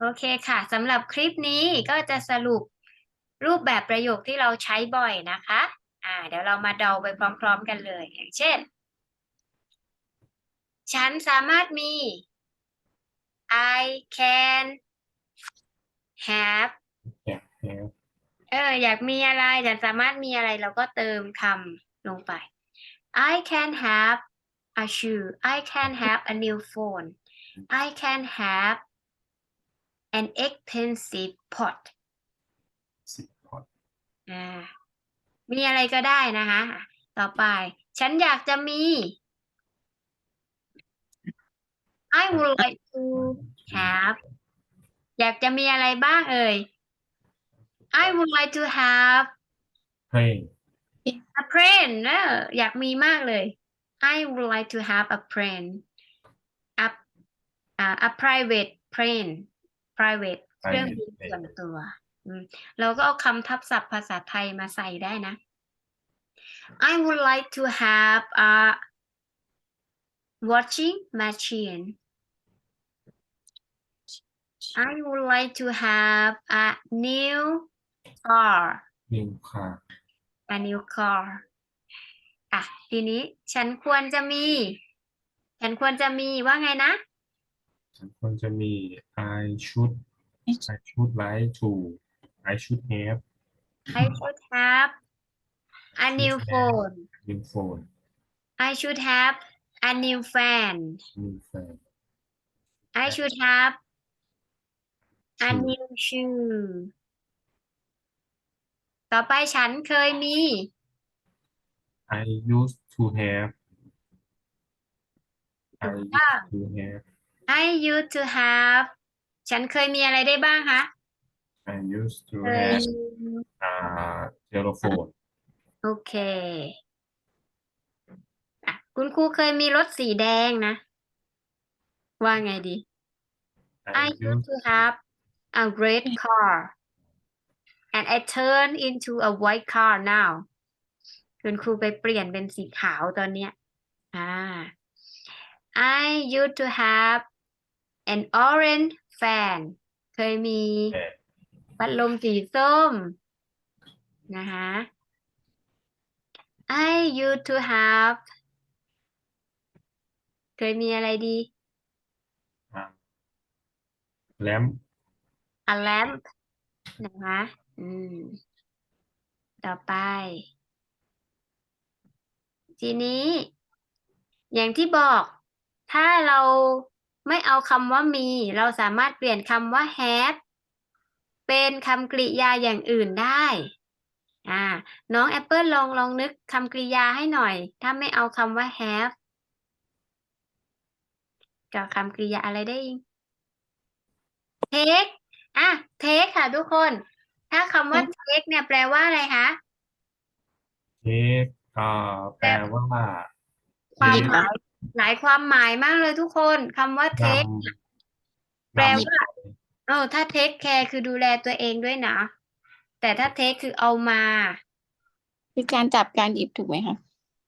โอเคค่ะสำหรับคลิปนี้ก็จะสรุปรูปแบบประโยคที่เราใช้บ่อยนะคะ อ่า เดี๋ยวเรามาเดาไปพร้อมๆกันเลย อย่างเช่น ฉันสามารถมี I can have อยากแฮปเอออยากมีอะไรฉันสามารถมีอะไรเราก็เติมคำลงไป I can have a shoe I can have a new phone I can have an expensive pot สิบพอดอ่ามีอะไรก็ได้นะคะต่อไป ฉันอยากจะมี I would like to have อยากจะมีอะไรบ้างเอ่ย I would like to have ให้ a friend เอออยากมีมากเลย I would like to have a friend a อ่า a private plane private เครื่องบินส่วนตัวอืมเราก็เอาคำทับศัพท์ภาษาไทยมาใส่ได้นะ I would like to have a washing machine I would like to have a new car นิวค่ะ a new car อะ ทีนี้ฉันควรจะมี ฉันควรจะมีว่าไงนะ ฉันควรจะมี I should I should like to I should have I should have a new phone new phone I should have a new fan new fan I should have a Shoe. new shoe ต่อไปฉันเคยมี I used to have I used to have I used to have ฉันเคยมีอะไรได้บ้างคะ I used to เคย have uh telephone โอเคอะคุณครูเคยมีรถสีแดงนะ ว่าไงดี I I used used to have a red car and I turned into a white car now คุณครูไปเปลี่ยนเป็นสีขาวตอนเนี้ยอ่า I used to have an orange fan เคยมีแต่พัดลมสีส้ม นะคะ I used to have เคยมีอะไรดีอ่า lamp a lamp นะคะ อืม ต่อไป ทีนี้ อย่างที่บอก ถ้าเรา ไม่เอาคำว่ามี เราสามารถเปลี่ยนคำว่า have เป็นคำกริยาอย่างอื่นได้อ่าน้องแอปเปิลลองลองนึกคำกริยาให้หน่อย ถ้าไม่เอาคำว่า have กับคำกริยาอะไรได้อีก take อะ take ค่ะทุกคน ถ้าคำว่า take เนี่ยแปลว่าอะไรคะ take อ่าแปลว่า ความ take หมาย หลายความหมายมากเลยทุกคนคำว่า take นำแปลนำว่าเออถ้า take care คือดูแลตัวเองด้วยนะ แต่ถ้า take คือเอามา คือการจับการหยิบถูกไหมคะ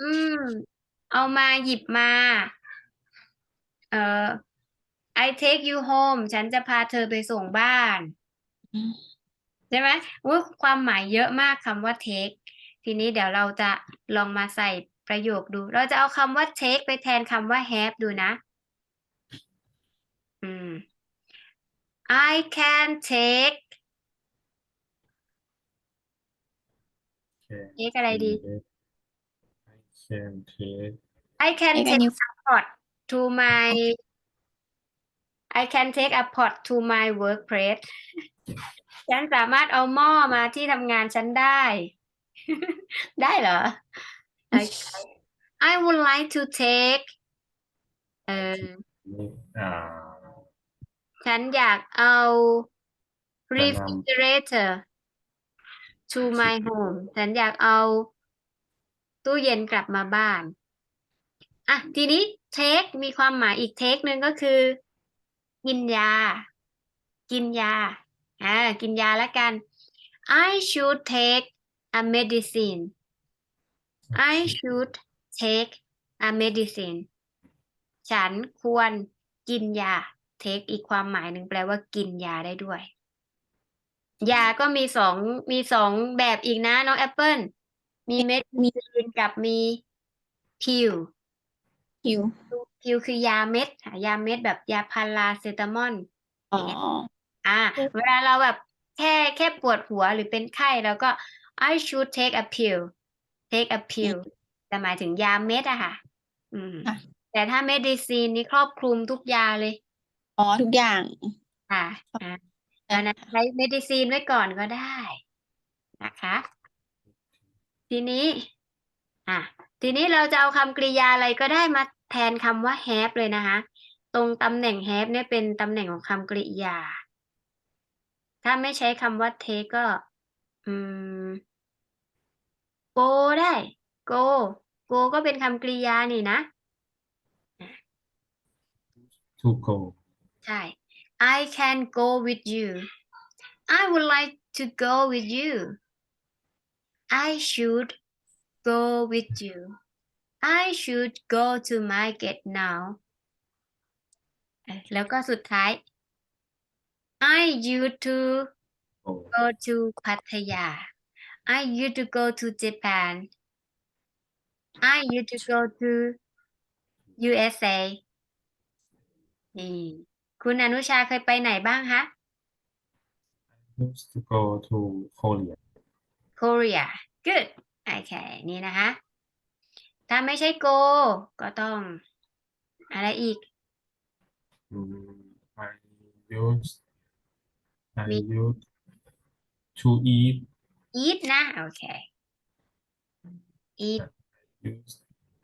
อืม เอามาหยิบมา เอ่อ I take you home ฉันจะพาเธอไปส่งบ้านอืมใช่ไหมอุ๊ยความหมายเยอะมากคำว่า take ทีนี้เดี๋ยวเราจะลองมาใส่ ประโยคดู เราจะเอาคำว่า take ไปแทนคำว่า have ดูนะอืม I can take Can take อะไรดี take I can take I can Take a take new a pot to my I can take a pot to my workplace ฉันสามารถเอาหม้อมาที่ทำงานฉันได้ ได้เหรอ Okay. I would like to take เอออ่าฉันอยากเอา refrigerator to my home ฉันอยากเอา ตู้เย็นกลับมาบ้าน อะ ทีนี้ take มีความหมายอีก take หนึ่งก็คือ กินยา กินยา อ่า กินยาแล้วกัน I should take a medicine I should take a medicine ฉันควรกินยา take อีกความหมายหนึ่งแปลว่ากินยาได้ด้วย ยาก็มีสองมีสองแบบอีกนะน้องแอปเปิลมีเม็ดมีมีนกับมีพิวหิวพิวคือยาเม็ดค่ะยาเม็ดแบบยาพาราเซตามอลอ๋ออ่าอืมเวลาเราแบบแค่แค่ปวดหัวหรือเป็นไข้แล้วก็ I should take a pill take a pill แต่หมายถึงยาเม็ดอะค่ะ อืม ค่ะ แต่ถ้า medicine นี่ครอบคลุมทุกยาเลย อ๋อทุกอย่าง ค่ะอ่าดังนั้นใช้ medicine ไว้ก่อนก็ได้นะคะ ทีนี้ อะ ทีนี้เราจะเอาคำกริยาอะไรก็ได้มาแทนคำว่า have เลยนะคะ ตรงตำแหน่ง have เนี่ยเป็นตำแหน่งของคำกริยา ถ้าไม่ใช้คำว่า take ก็ อืม go ได้ go go ก็เป็นคำกริยานี่นะ to go ใช่ I can go with you I would like to go with you I should go with you I should go to market now เอ่อแล้วก็สุดท้าย I used to go go to พัทยา I used to go to Japan I used to go to USA นี่คุณอนุชาเคยไปไหนบ้างคะ used to go to Korea Korea good โอเค นี่นะคะ ถ้าไม่ใช่ go ก็ต้อง อะไรอีกอืม I used I มี used to eat eat นะ โอเค eat used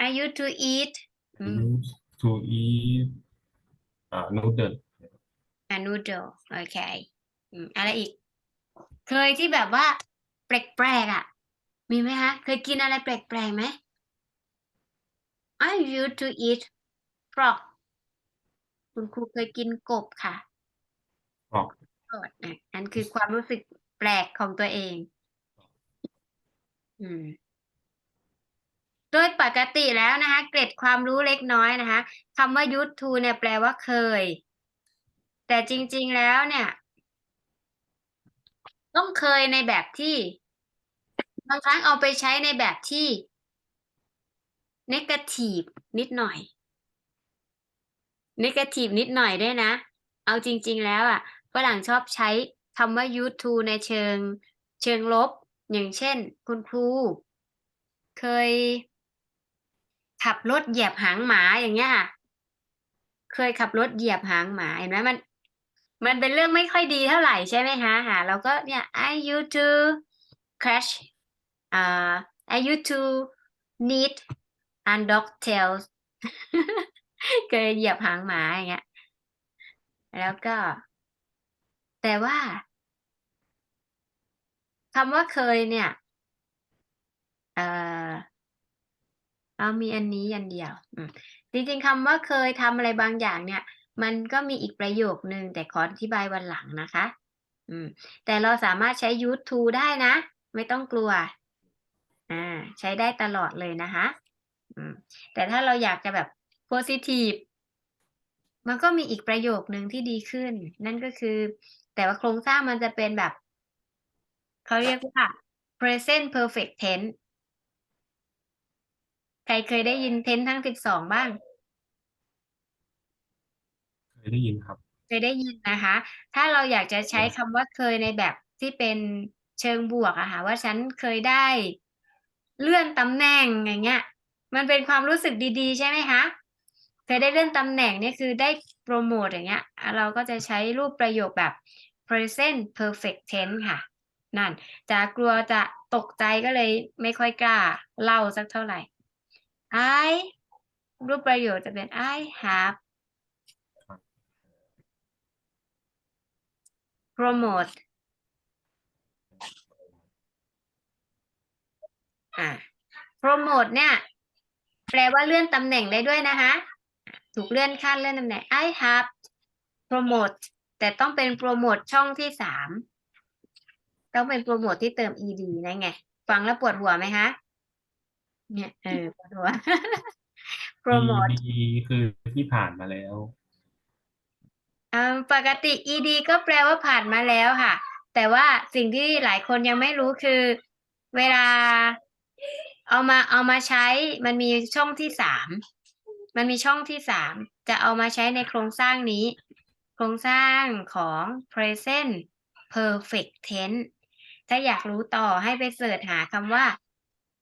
I used to eat อืม used to eat อ่า noodle a noodle โอเคอืมอะไรอีก เคยที่แบบว่า แปลกๆอะ มีไหมคะ เคยกินอะไรแปลกๆไหม I used to eat frog คุณครูเคยกินกบค่ะ frog กดอะอันคือความรู้สึกแปลกของตัวเองอืม โดยปกติแล้วนะคะ เกร็ดความรู้เล็กน้อยนะคะคำว่า used to เนี่ยแปลว่าเคย แต่จริง ๆแล้วเนี่ย ต้องเคยในแบบที่ บางครั้งเอาไปใช้ในแบบที่ negative นิดหน่อย negative นิดหน่อยด้วยนะ เอาจริง ๆ แล้วอะฝรั่งชอบใช้คำว่า used to ในเชิง เชิงลบ อย่างเช่น คุณครู เคย ขับรถเหยียบหางหมาอย่างเงี้ยค่ะ เคยขับรถเหยียบหางหมาเห็นไหมมัน มันเป็นเรื่องไม่ค่อยดีเท่าไหร่ใช่ไหมคะค่ะเราก็เนี่ย I used to crash อ่า I used to need a dog tails เคยเหยียบหางหมาอย่างเงี้ยแล้วก็ แต่ว่า คำว่าเคยเนี่ย เอ่อเอามีอันนี้อันเดียวอืจริงๆคำว่าเคยทำอะไรบางอย่างเนี่ย มันก็มีอีกประโยคนึง แต่ขออธิบายวันหลังนะคะ อืม แต่เราสามารถใช้ used to ได้นะ ไม่ต้องกลัว อ่า ใช้ได้ตลอดเลยนะคะอืม แต่ถ้าเราอยากจะแบบ positive มันก็มีอีกประโยคนึงที่ดีขึ้น นั่นก็คือ แต่ว่าโครงสร้างมันจะเป็นแบบ เขาเรียกว่า present perfect tense ใครเคยได้ยิน tense ทั้งสิบสองบ้าง เคยได้ยินครับ เคยได้ยินนะคะ ถ้าเราอยากจะใช้คำว่าเคยในแบบที่เป็นเชิงบวกอะค่ะว่าฉันเคยได้เลื่อนตำแหน่งอย่างเงี้ย มันเป็นความรู้สึกดีๆ ใช่ไหมคะเคยได้เลื่อนตำแหน่งเนี่ยคือได้โปรโมทอย่างเงี้ยอะเราก็จะใช้รูปประโยคแบบ present perfect tense ค่ะ นั่นจะกลัวจะตกใจก็เลยไม่ค่อยกล้าเล่าสักเท่าไหร่ I รูปประโยคจะเป็น I have promote อ่า promote เนี่ย แปลว่าเลื่อนตำแหน่งได้ด้วยนะคะถูกเลื่อนขั้นเลื่อนตำแหน่ง I have promote แต่ต้องเป็นโปรโมทช่องที่สาม ต้องเป็นโปรโมทที่เติม ed นะไง ฟังแล้วปวดหัวไหมคะเนี่ยเออปวดหัวโปรโมทดีคือที่ผ่านมาแล้วอ่าปกติ ed ก็แปลว่าผ่านมาแล้วค่ะ แต่ว่าสิ่งที่หลายคนยังไม่รู้คือ เวลา เอามาเอามาใช้ มันมีช่องที่สามมันมีช่องที่สามจะเอามาใช้ในโครงสร้างนี้ โครงสร้างของ present perfect tense ถ้าอยากรู้ต่อให้ไปเสิร์ชหาคำว่า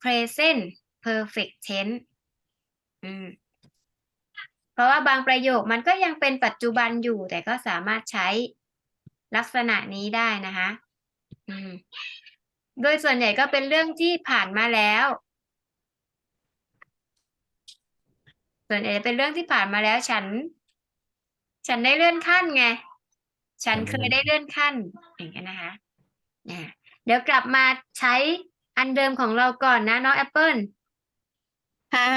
present perfect tense อืม เพราะว่าบางประโยคมันก็ยังเป็นปัจจุบันอยู่ แต่ก็สามารถใช้ลักษณะนี้ได้นะคะ อืม โดยส่วนใหญ่ก็เป็นเรื่องที่ผ่านมาแล้ว ส่วนใหญ่เป็นเรื่องที่ผ่านมาแล้วฉัน ฉันได้เลื่อนขั้นไง ฉันเคยได้เลื่อนขั้นอย่างเงี้ยนะคะอ่าเดี๋ยวกลับมาใช้อันเดิมของเราก่อนนะน้องแอปเปิลค่ะ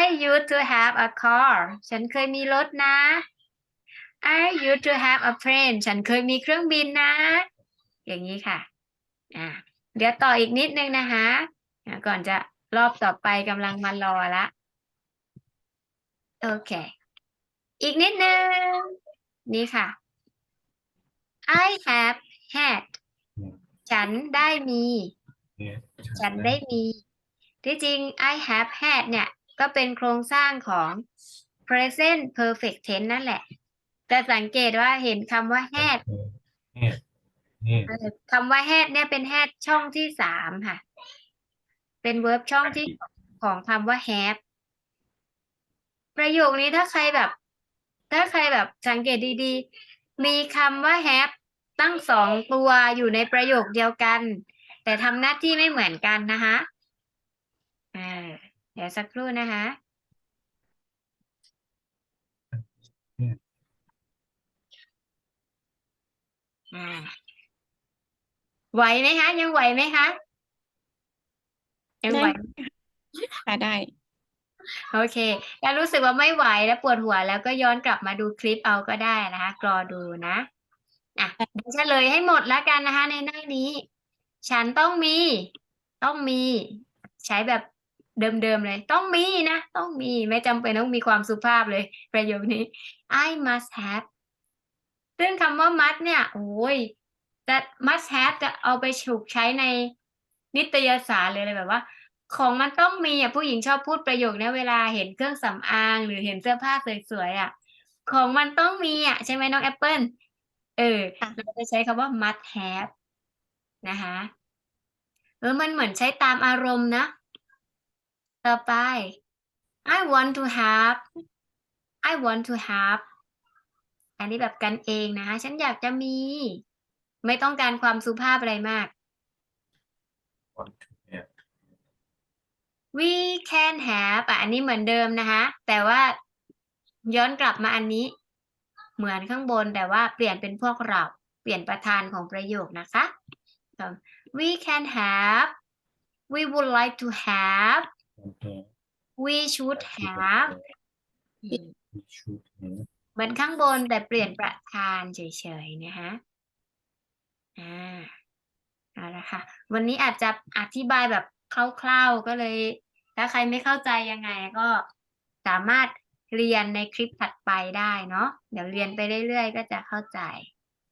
I used to have a car ฉันเคยมีรถนะ I used to have a plane ฉันเคยมีเครื่องบินนะ อย่างนี้ค่ะอ่าเดี๋ยวต่ออีกนิดนึงนะคะอ่าก่อนจะรอบต่อไปกำลังมารอละโอเค อีกนิดนึง นี่ค่ะ I have had อืม ฉันได้มีเนี่ยฉันได้มี ที่จริง I have had เนี่ย ก็เป็นโครงสร้างของ present perfect tense นั่นแหละ แต่สังเกตว่าเห็นคำว่า had เฮ็ดเฮ็ดเออคำว่า had เนี่ยเป็น had ช่องที่สามค่ะ เป็น verb ช่องที่ของคำว่า have ประโยคนี้ถ้าใครแบบ ถ้าใครแบบสังเกตดีๆ มีคำว่า have ตั้งสองตัวอยู่ในประโยคเดียวกัน แต่ทำหน้าที่ไม่เหมือนกันนะคะอ่าเดี๋ยวสักครู่นะคะอ่าไหวไหมคะ ยังไหวไหมคะยังไหวค่ะได้ โอเคถ้ารู้สึกว่าไม่ไหวแล้วปวดหัวแล้วก็ย้อนกลับมาดูคลิปเอาก็ได้นะคะกรอดูนะ อะเดี๋ยวเฉลยให้หมดแล้วกันนะคะ ในหน้านี้ ฉันต้องมี ต้องมี ใช้แบบเดิมๆเลย ต้องมีนะ ต้องมีไม่จำเป็นต้องมีความสุภาพเลย ประโยคนี้ I must have ซึ่งคำว่า must เนี่ยโอ้ยจะ must have จะเอาไปถูกใช้ในนิตยสารเลยเลยแบบว่า ของมันต้องมีอะผู้หญิงชอบพูดประโยคนี้เวลาเห็นเครื่องสำอาง หรือเห็นเสื้อผ้าสวยๆอะ ของมันต้องมีอะใช่ไหมน้องแอปเปิล เออ ค่ะ เราจะใช้คำว่า must have นะคะ เออ มันเหมือนใช้ตามอารมณ์นะ ต่อไป I want to have I want to have อันนี้แบบกันเองนะคะฉันอยากจะมี ไม่ต้องการความสุภาพอะไรมากวันทูเนี่ย we can have อะอันนี้เหมือนเดิมนะคะ แต่ว่าย้อนกลับมาอันนี้ เหมือนข้างบนแต่ว่าเปลี่ยนเป็นพวกเรา เปลี่ยนประธานของประโยคนะคะเอิ่ม we can have we would like to have วันแฮ we should have อืมมีชุดเนี่ยเหมือนข้างบนแต่เปลี่ยนประธานเฉยๆนะคะอ่าเอาละค่ะ วันนี้อาจจะอธิบายแบบคร่าวๆก็เลย ถ้าใครไม่เข้าใจยังไงก็สามารถ เรียนในคลิปถัดไปได้เนาะเดี๋ยวเรียนไปเรื่อยๆ ก็จะเข้าใจ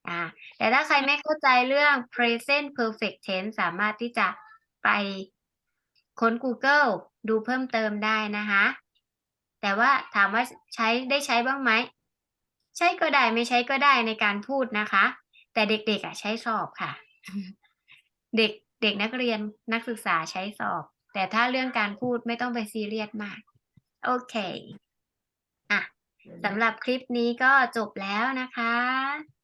อ่าแต่ถ้าใครไม่เข้าใจเรื่อง present perfect tense สามารถที่จะไปค้น Google ดูเพิ่มเติมได้นะคะ แต่ว่าถามว่าใช้ได้ใช้บ้างไหม ใช้ก็ได้ไม่ใช้ก็ได้ในการพูดนะคะ แต่เด็กๆอะใช้สอบค่ะ เด็กเด็กนักเรียนนักศึกษาใช้สอบ แต่ถ้าเรื่องการพูดไม่ต้องไปซีเรียสมาก โอเค สำหรับคลิปนี้ก็จบแล้วนะคะ